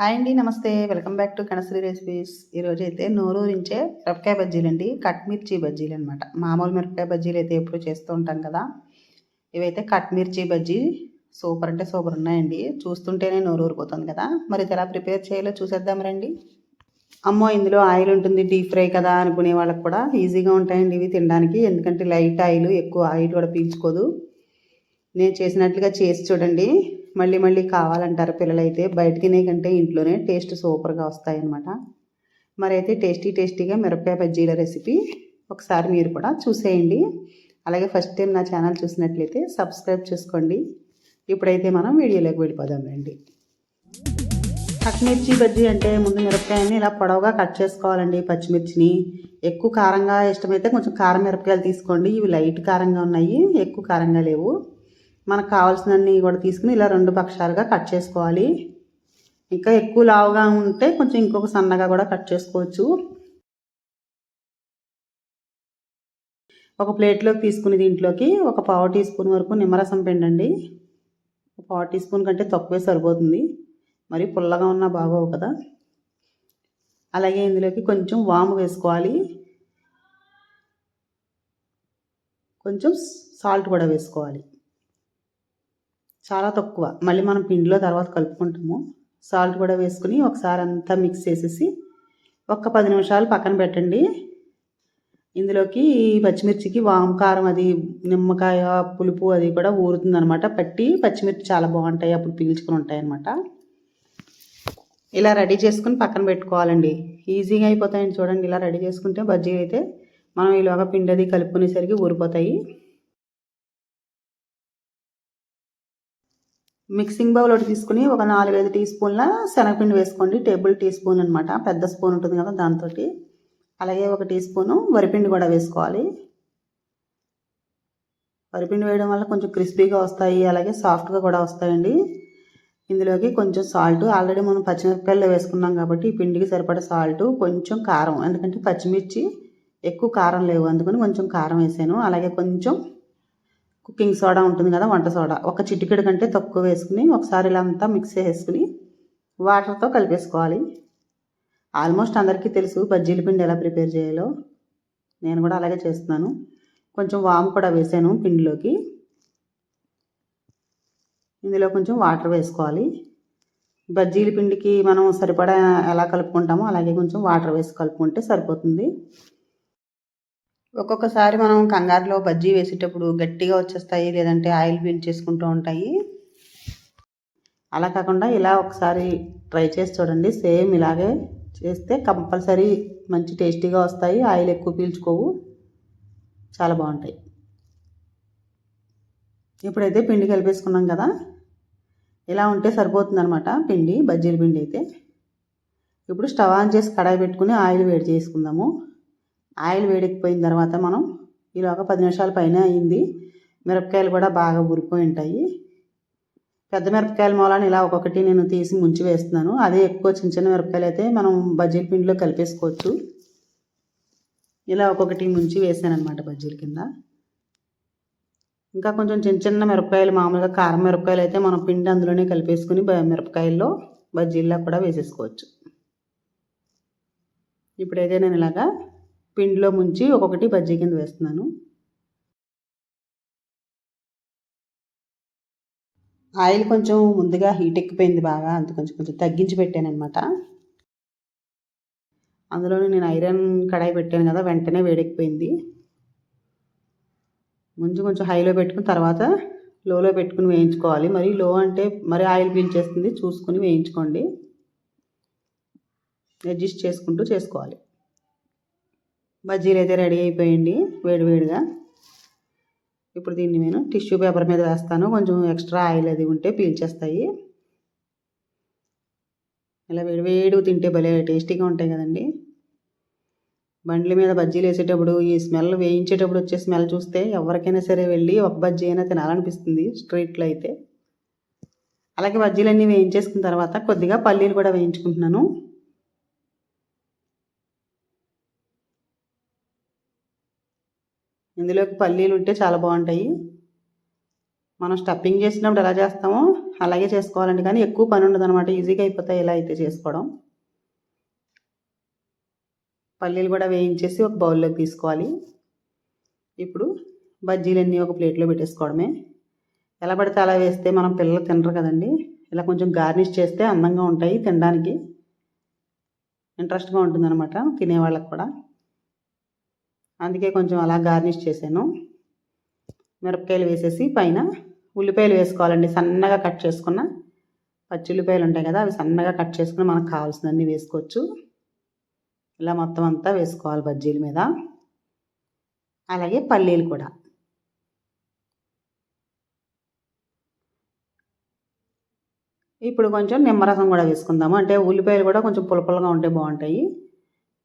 Hi అండి నమస్తే. Welcome back to Kanasri recipes. ఈరోజు అయితే నోరూరించే మిరపకాయ బజ్జీలు అండి కట్ మిర్చి బజ్జీలు అనమాట మామూలు మిరపకాయ బజ్జీలు అయితే ఎప్పుడు చేస్తూ ఉంటాం కదా. ఇవైతే కట్ మిర్చి బజ్జీ సూపర్ అంటే సూపర్ ఉన్నాయండి. చూస్తుంటేనే నోరు ఊరిపోతుంది కదా. మరి ఇది ఎలా ప్రిపేర్ చేయాలో చూసేద్దాం రండి. అమ్మో ఇందులో ఆయిల్ ఉంటుంది డీప్ ఫ్రై కదా అనుకునే వాళ్ళకి కూడా ఈజీగా ఉంటాయండి ఇవి తినడానికి. ఎందుకంటే లైట్ ఆయిల్ ఎక్కువ ఆయిల్ కూడా పీల్చుకోదు. నేను చేసినట్లుగా చేసి చూడండి. మళ్ళీ మళ్ళీ కావాలంటారు పిల్లలైతే. బయట తినే కంటే ఇంట్లోనే టేస్ట్ సూపర్గా వస్తాయన్నమాట. మరైతే టేస్టీ టేస్టీగా మిరపకాయ బజ్జీల రెసిపీ ఒకసారి మీరు కూడా చూసేయండి. అలాగే ఫస్ట్ టైం నా ఛానల్ చూసినట్లయితే సబ్స్క్రైబ్ చేసుకోండి. ఇప్పుడైతే మనం వీడియోలోకి వెళ్ళిపోదాం రండి. పచ్చిమిర్చి బజ్జీ అంటే ముందు మిరపకాయని ఇలా పొడవుగా కట్ చేసుకోవాలండి పచ్చిమిర్చిని. ఎక్కువ కారంగా ఇష్టమైతే కొంచెం కారం మిరపకాయలు తీసుకోండి. ఇవి లైట్ కారంగా ఉన్నాయి ఎక్కువ కారంగా లేవు. మనకు కావాల్సినన్ని కూడా తీసుకుని ఇలా రెండు పక్షాలుగా కట్ చేసుకోవాలి. ఇంకా ఎక్కువ లావుగా ఉంటే కొంచెం ఇంకొక సన్నగా కూడా కట్ చేసుకోవచ్చు. ఒక ప్లేట్లోకి తీసుకుని దీంట్లోకి ఒక పావు టీ స్పూన్ వరకు నిమ్మరసం పిండండి. ఒక పావు టీ స్పూన్ కంటే తక్కువే సరిపోతుంది. మరి పుల్లగా ఉన్నా బాగోవు కదా. అలాగే ఇందులోకి కొంచెం వాము వేసుకోవాలి. కొంచెం సాల్ట్ కూడా వేసుకోవాలి. చాలా తక్కువ. మళ్ళీ మనం పిండిలో తర్వాత కలుపుకుంటాము. సాల్ట్ కూడా వేసుకుని ఒకసారి అంతా మిక్స్ చేసేసి ఒక పది నిమిషాలు పక్కన పెట్టండి. ఇందులోకి పచ్చిమిర్చికి వామకారం అది నిమ్మకాయ పులుపు అది కూడా ఊరుతుందనమాట పట్టి పచ్చిమిర్చి చాలా బాగుంటాయి. అప్పుడు పీల్చుకుని ఉంటాయి అనమాట ఇలా రెడీ చేసుకుని పక్కన పెట్టుకోవాలండి. ఈజీగా అయిపోతాయండి చూడండి. ఇలా రెడీ చేసుకుంటే బజ్జీ అయితే మనం ఇలాగ పిండి అది కలుపుకునేసరికి ఊరిపోతాయి. మిక్సింగ్ బౌల్ ఒకటి తీసుకుని ఒక నాలుగైదు టీ స్పూన్ల శనగపిండి వేసుకోండి. టేబుల్ టీ స్పూన్ అనమాట పెద్ద స్పూన్ ఉంటుంది కదా దాంతో అలాగే ఒక టీ స్పూను వరిపిండి కూడా వేసుకోవాలి. వరిపిండి వేయడం వల్ల కొంచెం క్రిస్పీగా వస్తాయి. అలాగే సాఫ్ట్గా కూడా వస్తాయండి. ఇందులోకి కొంచెం సాల్ట్. ఆల్రెడీ మనం పచ్చిమిరపకాయలు వేసుకున్నాం కాబట్టి ఈ పిండికి సరిపడ సాల్ట్ కొంచెం కారం. ఎందుకంటే పచ్చిమిర్చి ఎక్కువ కారం లేవు. అందుకని కొంచెం కారం వేసాను. అలాగే కొంచెం కుకింగ్ సోడా ఉంటుంది కదా వంట సోడా. ఒక చిటికెడు కంటే తక్కువ వేసుకుని ఒకసారి ఇలా అంతా మిక్స్ చేసుకుని వాటర్తో కలిపేసుకోవాలి. ఆల్మోస్ట్ అందరికీ తెలుసు బజ్జీల పిండి ఎలా ప్రిపేర్ చేయాలో. నేను కూడా అలాగే చేస్తున్నాను. కొంచెం వాము కూడా వేసాను పిండిలోకి. ఇందులో కొంచెం వాటర్ వేసుకోవాలి. బజ్జీల పిండికి మనం సరిపడా ఎలా కలుపుకుంటామో అలాగే కొంచెం వాటర్ వేసి కలుపుకుంటే సరిపోతుంది. ఒక్కొక్కసారి మనం కంగారులో బజ్జీ వేసేటప్పుడు గట్టిగా వచ్చేస్తాయి లేదంటే ఆయిల్ పీల్ చేసుకుంటూ ఉంటాయి. అలా కాకుండా ఇలా ఒకసారి ట్రై చేసి చూడండి. సేమ్ ఇలాగే చేస్తే కంపల్సరీ మంచి టేస్టీగా వస్తాయి. ఆయిల్ ఎక్కువ పీల్చుకోవు. చాలా బాగుంటాయి. ఇప్పుడైతే పిండి కలిపేసుకున్నాం కదా. ఇలా ఉంటే సరిపోతుంది అనమాట పిండి బజ్జీల పిండి అయితే. ఇప్పుడు స్టవ్ ఆన్ చేసి కడాయి పెట్టుకుని ఆయిల్ వేడి చేసుకుందాము. ఆయిల్ వేడెక్కిపోయిన తర్వాత మనం ఈలోగా పది నిమిషాల పైన అయింది. మిరపకాయలు కూడా బాగా ఉరిపోయి ఉంటాయి. పెద్ద మిరపకాయల మూలాన్ని ఇలా ఒక్కొక్కటి నేను తీసి ముంచి వేస్తున్నాను. అదే ఎక్కువ చిన్న చిన్న మిరపకాయలు అయితే మనం బజ్జీల పిండిలో కలిపేసుకోవచ్చు. ఇలా ఒక్కొక్కటి ముంచి వేసాను అనమాట బజ్జీల కింద. ఇంకా కొంచెం చిన్న చిన్న మిరపకాయలు మామూలుగా కారం మిరపకాయలు అయితే మనం పిండి అందులోనే కలిపేసుకుని మిరపకాయల్లో బజ్జీల్లో కూడా వేసేసుకోవచ్చు. ఇప్పుడైతే నేను ఇలాగా పిండిలో ముంచి ఒక్కొక్కటి బజ్జీ కింద వేస్తున్నాను. ఆయిల్ కొంచెం ముందుగా హీట్ ఎక్కిపోయింది బాగా అంత కొంచెం కొంచెం తగ్గించి పెట్టాను అనమాట అందులోనే నేను ఐరన్ కడాయి పెట్టాను కదా వెంటనే వేడెక్కిపోయింది. ముందు కొంచెం హైలో పెట్టుకుని తర్వాత లోలో పెట్టుకుని వేయించుకోవాలి. మరి లో అంటే మరి ఆయిల్ పీల్చేస్తుంది చూసుకుని వేయించుకోండి. అడ్జస్ట్ చేసుకుంటూ చేసుకోవాలి. బజ్జీలు అయితే రెడీ అయిపోయింది వేడివేడిగా ఇప్పుడు దీన్ని నేను టిష్యూ పేపర్ మీద వేస్తాను. కొంచెం ఎక్స్ట్రా ఆయిల్ అది ఉంటే పీల్చేస్తాయి. ఇలా వేడివేడిగా తింటే భలే టేస్టీగా ఉంటాయి కదండి. బండ్ల మీద బజ్జీలు వేసేటప్పుడు ఈ స్మెల్ వేయించేటప్పుడు వచ్చే స్మెల్ చూస్తే ఎవరికైనా సరే వెళ్ళి ఒక బజ్జీ అయినా తినాలనిపిస్తుంది స్ట్రీట్లో అయితే. అలాగే బజ్జీలన్నీ వేయించేసుకున్న తర్వాత కొద్దిగా పల్లీలు కూడా వేయించుకుంటున్నాను. ఇందులోకి పల్లీలు ఉంటే చాలా బాగుంటాయి. మనం స్టఫింగ్ చేసినప్పుడు ఎలా చేస్తామో అలాగే చేసుకోవాలండి. కానీ ఎక్కువ పని ఉండదు అనమాట ఈజీగా అయిపోతాయి ఇలా అయితే చేసుకోవడం. పల్లీలు కూడా వేయించేసి ఒక బౌల్లోకి తీసుకోవాలి. ఇప్పుడు బజ్జీలన్నీ ఒక ప్లేట్లో పెట్టేసుకోవడమే. ఎలా పడితే అలా వేస్తే మనం పిల్లలు తినరు కదండి. ఇలా కొంచెం గార్నిష్ చేస్తే అందంగా ఉంటాయి తినడానికి. ఇంట్రెస్ట్గా ఉంటుందన్నమాట తినేవాళ్ళకి కూడా. అందుకే కొంచెం అలా గార్నిష్ చేశాను. మిరపకాయలు వేసేసి పైన ఉల్లిపాయలు వేసుకోవాలండి. సన్నగా కట్ చేసుకున్న పచ్చి ఉల్లిపాయలు ఉంటాయి కదా అవి సన్నగా కట్ చేసుకుని మనకు కావాల్సినన్ని వేసుకోవచ్చు. ఇలా మొత్తం అంతా వేసుకోవాలి బజ్జీల మీద. అలాగే పల్లీలు కూడా. ఇప్పుడు కొంచెం నిమ్మరసం కూడా వేసుకుందాము. అంటే ఉల్లిపాయలు కూడా కొంచెం పులపులగా ఉంటే బాగుంటాయి.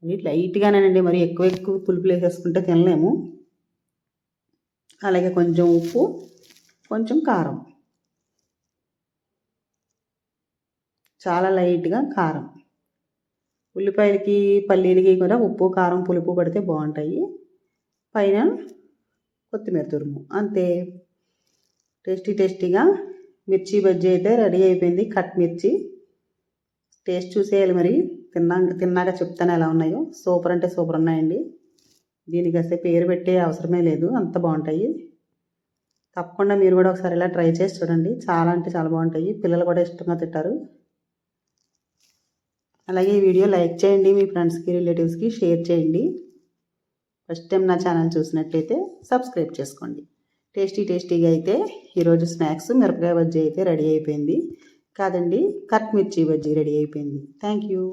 అవి లైట్గానేనండి మరి ఎక్కువ ఎక్కువ పులుపులు వేసేసుకుంటే తినలేము. అలాగే కొంచెం ఉప్పు కొంచెం కారం. చాలా లైట్గా కారం. ఉల్లిపాయలకి పల్లీలకి కూడా ఉప్పు కారం పులుపు పడితే బాగుంటాయి. పైన కొత్తిమీర తురుము. అంతే. టేస్టీ టేస్టీగా మిర్చి బజ్జీ అయితే రెడీ అయిపోయింది. కట్ మిర్చి. టేస్ట్ చూసేయాలి మరి. తిన్నా తిన్నాక చెప్తాను ఎలా ఉన్నాయో. సూపర్ అంటే సూపర్ ఉన్నాయండి. దీనికి అసలు పేరు పెట్టే అవసరమే లేదు అంత బాగుంటాయి. తప్పకుండా మీరు కూడా ఒకసారి ఇలా ట్రై చేసి చూడండి. చాలా అంటే చాలా బాగుంటాయి. పిల్లలు కూడా ఇష్టంగా తింటారు. అలాగే ఈ వీడియో లైక్ చేయండి మీ ఫ్రెండ్స్కి రిలేటివ్స్కి షేర్ చేయండి. ఫస్ట్ టైం నా ఛానల్ చూసినట్లయితే సబ్స్క్రైబ్ చేసుకోండి. టేస్టీ టేస్టీగా అయితే ఈరోజు స్నాక్స్ మిరపకాయ బజ్జీ అయితే రెడీ అయిపోయింది. కాదండి కట్ మిర్చి బజ్జీ రెడీ అయిపోయింది. Thank you.